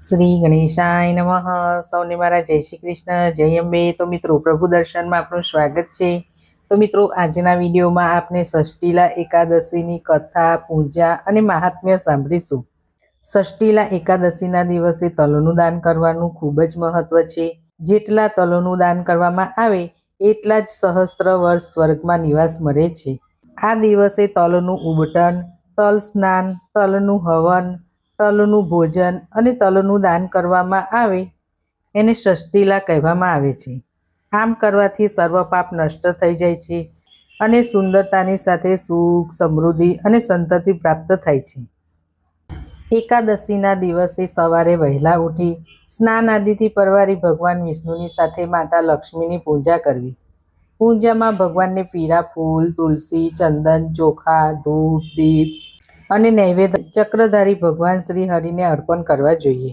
શ્રી ગણેશાય નમઃ. સૌને મારા જય શ્રી કૃષ્ણ. જય અંબે. તો મિત્રો, પ્રભુ દર્શનમાં આપનું સ્વાગત છે. તો મિત્રો, આજના વિડીયોમાં આપણે ષષ્ઠીલા એકાદશીની કથા, પૂજા અને મહાત્મ્ય સાંભળીશું. ષષ્ટિલા એકાદશીના દિવસે તલોનું દાન કરવાનું ખૂબ જ મહત્વ છે. જેટલા તલોનું દાન કરવામાં આવે, એટલા જ સહસ્ત્ર વર્ષ સ્વર્ગમાં નિવાસ મળે છે. આ દિવસે તલનું ઉબટન, તલ સ્નાન, તલનું હવન તલનું ભોજન અને તલનું દાન કરવામાં આવે, એને ષષ્ઠીલા કહેવામાં આવે છે. આમ કરવાથી સર્વ પાપ નષ્ટ થઈ જાય છે અને સુંદરતાની સાથે સુખ, સમૃદ્ધિ અને સંતતિ પ્રાપ્ત થાય છે. એકાદશીના દિવસે સવારે વહેલા ઉઠી, સ્નાન આદિથી પરવારી ભગવાન વિષ્ણુની સાથે માતા લક્ષ્મીની પૂજા કરવી. પૂજામાં ભગવાનને પીળા ફૂલ, તુલસી, ચંદન, ચોખા, ધૂપ, દીપ અને નૈવેદ્ય ચક્રધારી ભગવાન શ્રી હરિને અર્પણ કરવા જોઈએ.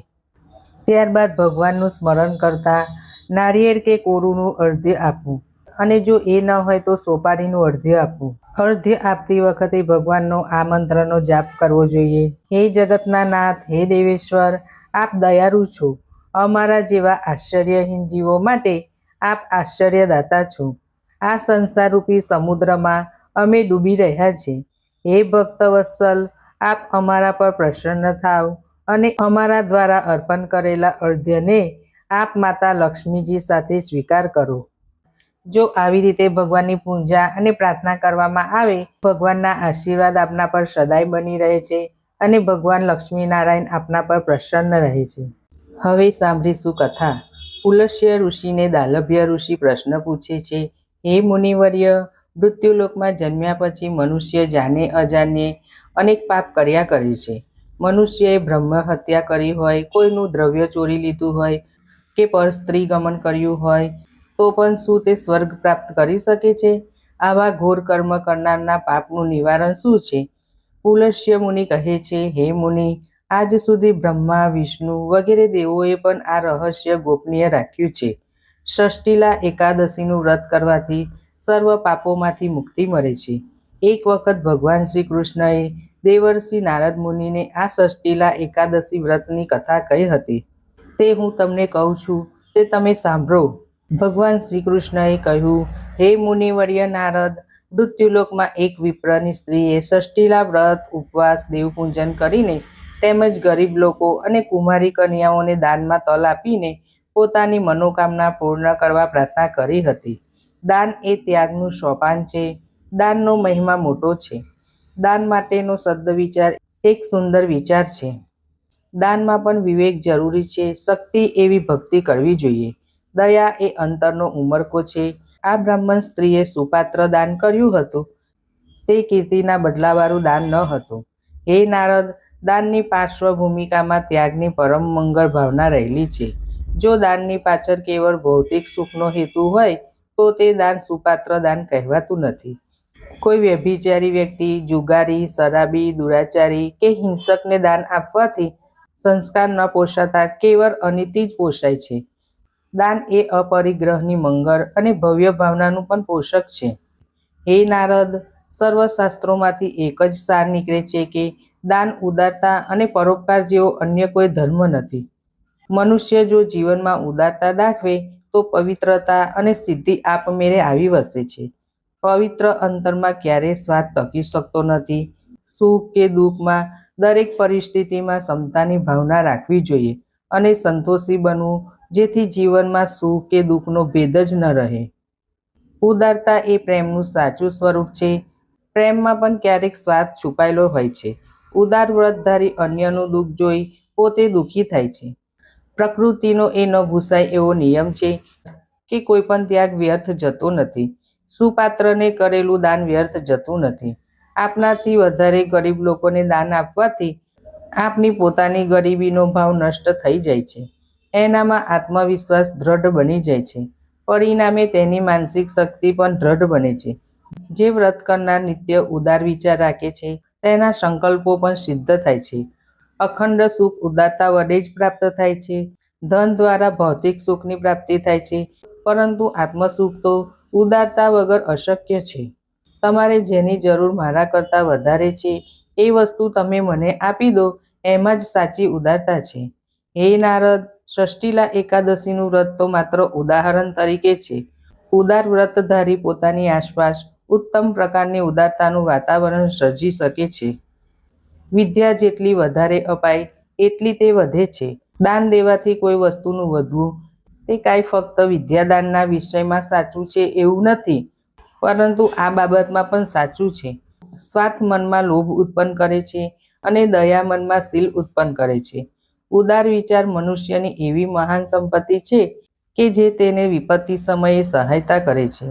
ત્યારબાદ ભગવાનનું સ્મરણ કરતા નારિયેળ કે કોરુનું અર્ધ્ય આપવું અને જો એ ન હોય તો સોપારીનું અર્ધ્ય આપવું. અર્ધ્ય આપતી વખતે ભગવાનનો આ મંત્રનો જાપ કરવો જોઈએ. હે જગતના નાથ, હે દેવેશ્વર, આપ દયારૂ છો. અમારા જેવા આશ્ચર્યહીન જીવો માટે આપ આશ્ચર્યદાતા છો. આ સંસારરૂપી સમુદ્રમાં અમે ડૂબી રહ્યા છીએ. હે ભક્તવત્સલ આપ અમારા પર પ્રસન્ન થાવ અને અમારા દ્વારા અર્પણ કરેલા અર્ધ્યને આપ માતા લક્ષ્મીજી સાથે સ્વીકાર કરો. જો આવી રીતે ભગવાનની પૂજા અને પ્રાર્થના કરવામાં આવે, ભગવાનના આશીર્વાદ આપના પર સદાય બની રહે છે અને ભગવાન લક્ષ્મીનારાયણ આપના પર પ્રસન્ન રહે છે. હવે સાંભળીશું કથા. પુલસ્ય ઋષિને દાલભ્ય ઋષિ પ્રશ્ન પૂછે છે, હે મુનિવર્ય મૃત્યુલોકમાં જન્મ્યા પછી મનુષ્ય જાને અજાને અનેક પાપ કર્યા કરે છે. મનુષ્યએ બ્રહ્મ હત્યા કરી હોય, કોઈનું દ્રવ્ય ચોરી લીધું હોય કે પર સ્ત્રી ગમન કર્યું હોય, તો પણ શું તે સ્વર્ગ પ્રાપ્ત કરી શકે છે? આવા ઘોર કર્મ કરનારના પાપનું નિવારણ શું છે? પુલસ્ય મુનિ કહે છે, હે મુનિ, આજ સુધી બ્રહ્મા, વિષ્ણુ વગેરે દેવોએ પણ આ રહસ્ય ગોપનીય રાખ્યું છે. ષષ્ઠીલા એકાદશીનું વ્રત કરવાથી સર્વ પાપોમાંથી મુક્તિ મળે છે. એક વખત ભગવાન શ્રી કૃષ્ણએ દેવર્ષિ નારદ મુનિને આ ષષ્ઠીલા એકાદશી વ્રતની કથા કહી હતી. તે હું તમને કહું છું, તે તમે સાંભળો. ભગવાન શ્રી કૃષ્ણએ કહ્યું, હે મુનિવર્ય નારદ, મૃત્યુલોકમાં એક વિપ્રની સ્ત્રીએ ષષ્ટિલા વ્રત, ઉપવાસ, દેવપૂજન કરીને તેમજ ગરીબ લોકો અને કુમારી કન્યાઓને દાનમાં તલ આપીને પોતાની મનોકામના પૂર્ણ કરવા પ્રાર્થના કરી હતી. દાન એ ત્યાગનું સોપાન છે. દાનનો મહિમા મોટો છે. દાન માટેનો શબ્દ વિચાર એક સુંદર વિચાર છે. દાનમાં પણ વિવેક જરૂરી છે. શક્તિ એવી ભક્તિ કરવી જોઈએ. દયા એ અંતરનો ઉમરકો છે. આ બ્રાહ્મણ સ્ત્રીએ સુપાત્ર દાન કર્યું હતું. તે કીર્તિના બદલાવાળું દાન ન હતું. હે નારદ, દાનની પાર્શ્વ ભૂમિકામાં ત્યાગની પરમ મંગળ ભાવના રહેલી છે. જો દાનની પાછળ કેવળ ભૌતિક સુખનો હેતુ હોય તો તે દાન સુપાત્ર દાન કહેવાતું નથી. કોઈ વ્યભિચારી વ્યક્તિ, જુગારી, શરાબી, દુરાચારી કે હિંસકને દાન આપવાથી સંસ્કાર ન પોષાતા કેવળ અનિતિ જ પોષાય છે. દાન એ અપરિગ્રહની મંગળ અને ભવ્ય ભાવનાનું પણ પોષક છે. હે નારદ, સર્વશાસ્ત્રોમાંથી એક જ સાર નીકળે છે કે દાન ઉદારતા અને પરોપકાર જેવો અન્ય કોઈ ધર્મ નથી. મનુષ્ય જો જીવનમાં ઉદારતા દાખવે તો પવિત્રતા અને સિદ્ધિ આપમેળે આવી વસે છે. પવિત્ર અંતરમાં ક્યારેય સ્વાદ ટકી શકતો નથી. સુખ કે દુઃખમાં દરેક પરિસ્થિતિમાં ક્ષમતાની ભાવના રાખવી જોઈએ અને સંતોષી બનવું, જેથી જીવનમાં સુખ કે દુઃખનો ભેદ જ ન રહે. ઉદારતા એ પ્રેમનું સાચું સ્વરૂપ છે. પ્રેમમાં પણ ક્યારેક સ્વાદ છુપાયેલો હોય છે. ઉદાર વ્રતધારી અન્યનું દુઃખ જોઈ પોતે દુઃખી થાય છે. પ્રકૃતિનો એ ન ભૂસાય એવો નિયમ છે કે કોઈ પણ ત્યાગ વ્યર્થ જતો નથી. સુપાત્રને કરેલું દાન વ્યર્થ જતું નથી. આપનાથી વધારે ગરીબ લોકોને દાન આપવાથી આપની પોતાની ગરીબીનો ભાવ નષ્ટ થઈ જાય છે. એનામાં આત્મવિશ્વાસ દ્રઢ બની જાય છે. પરિણામે તેની માનસિક શક્તિ પણ દ્રઢ બને છે. જે વ્રત કરનાર નિત્ય ઉદાર વિચાર રાખે છે, તેના સંકલ્પો પણ સિદ્ધ થાય છે. અખંડ સુખ ઉદારતા વડે જ પ્રાપ્ત થાય છે. ધન દ્વારા ભૌતિક સુખની પ્રાપ્તિ થાય છે. પરંતુ આત્મસુખ તો ઉદારતા વગર અશક્ય છે. તમારે જેની જરૂર મારા કરતાં વધારે છે, એ વસ્તુ તમે મને આપી દો, એમાં જ સાચી ઉદારતા છે. હે નારદ, ષષ્ઠીલા એકાદશીનું વ્રત તો માત્ર ઉદાહરણ તરીકે છે. ઉદાર વ્રતધારી પોતાની આસપાસ ઉત્તમ પ્રકારની ઉદારતાનું વાતાવરણ સર્જી શકે છે. વિદ્યા જેટલી વધારે અપાય, એટલી તે વધે છે. દાન દેવાથી કોઈ વસ્તુનું વધવું, તે કાંઈ ફક્ત વિદ્યાદાનના વિષયમાં સાચું છે એવું નથી, પરંતુ આ બાબતમાં પણ સાચું છે. સ્વાર્થ મનમાં લોભ ઉત્પન્ન કરે છે અને દયા મનમાં શીલ ઉત્પન્ન કરે છે. ઉદાર વિચાર મનુષ્યની એવી મહાન સંપત્તિ છે કે જે તેને વિપત્તિ સમયે સહાયતા કરે છે.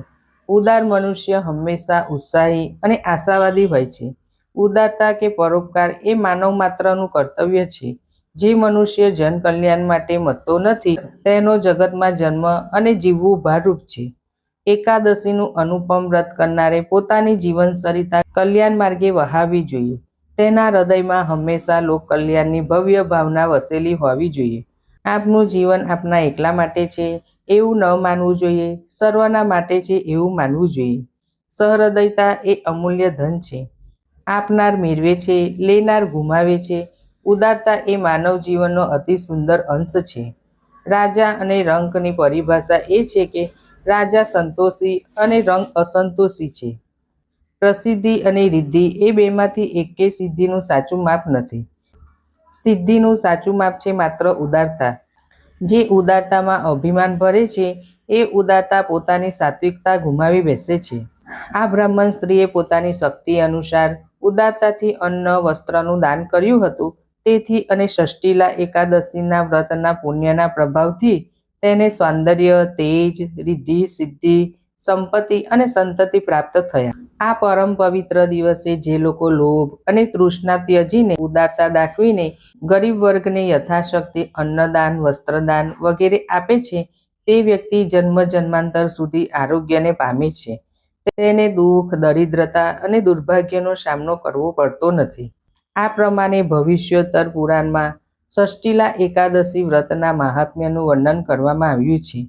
ઉદાર મનુષ્ય હંમેશા ઉત્સાહી અને આશાવાદી હોય છે. ઉદારતા કે પરોપકાર એ માનવ માત્રનું કર્તવ્ય છે. જે મનુષ્ય જન કલ્યાણ માટે મતતો નથી, તેનો જગતમાં જન્મ અને જીવવું ભારરૂપ છે. એકાદશીનું અનુપમ વ્રત કરનારે પોતાની જીવન સરિતા કલ્યાણ માર્ગે વહાવવી જોઈએ. તેના હૃદયમાં હંમેશા લોક કલ્યાણની ભવ્ય ભાવના વસેલી હોવી જોઈએ. આપનું જીવન આપના એકલા માટે છે, એવું ન માનવું જોઈએ. સર્વના માટે છે, એવું માનવું જોઈએ. સહૃદયતા એ અમૂલ્ય ધન છે. આપનાર મેળવે છે, લેનાર ગુમાવે છે. ઉદારતા એ માનવ જીવનનો અતિ સુંદર અંશ છે. રાજા અને રંકની પરિભાષા એ છે કે રાજા સંતોષી અને રંક અસંતોષી છે. પ્રસિદ્ધિ અને રિદ્ધિ એ બેમાંથી એકે સિદ્ધિનું સાચું માપ નથી. સિદ્ધિનું સાચું માપ છે માત્ર ઉદારતા. જે ઉદારતામાં અભિમાન ભરે છે, એ ઉદારતા પોતાની સાત્વિકતા ગુમાવી બેસે છે. આ બ્રાહ્મણ સ્ત્રીએ પોતાની શક્તિ અનુસાર ઉદારતાથી અન્ન વસ્ત્રનું દાન કર્યું હતું. તેથી અને ષષ્ટિલા એકાદશીના વ્રતના પુણ્યના પ્રભાવથી તેને સૌંદર્ય, તેજ, રિદ્ધિ, સિદ્ધિ, સંપત્તિ અને સંતતિ પ્રાપ્ત થયા. આ પરમ પવિત્ર દિવસે જે લોકો લોભ અને તૃષ્ણા ત્યજીને ઉદારતા દાખવીને ગરીબ વર્ગને યથાશક્તિ અન્નદાન, વસ્ત્રદાન વગેરે આપે છે, તે વ્યક્તિ જન્મ જન્માંતર સુધી આરોગ્યને પામે છે. તેને દુઃખ, દરિદ્રતા અને દુર્ભાગ્યનો સામનો કરવો પડતો નથી. આ પ્રમાણે ભવિષ્યોત્તર પુરાણમાં ષષ્ટિલા એકાદશી વ્રતના મહાત્મ્યનું વર્ણન કરવામાં આવ્યું છે.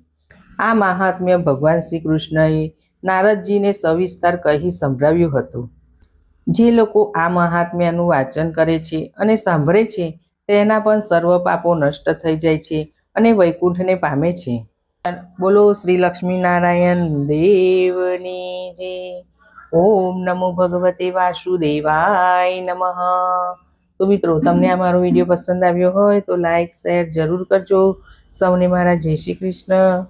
આ મહાત્મ્ય ભગવાન શ્રી કૃષ્ણએ નારદજીને સવિસ્તાર કહી સંભળાવ્યું હતું. જે લોકો આ મહાત્મ્યનું વાંચન કરે છે અને સાંભળે છે, તેના પણ સર્વ પાપો નષ્ટ થઈ જાય છે અને વૈકુંઠને પામે છે. બોલો શ્રી લક્ષ્મીનારાયણ દેવની જે. ઓમ નમો ભગવતે વાસુદેવાય નમઃ. તો મિત્રો, તમને આ મારો વીડિયો પસંદ આવ્યો હોય તો લાઈક, શેર જરૂર કરજો. સૌને મારા જય શ્રી કૃષ્ણ.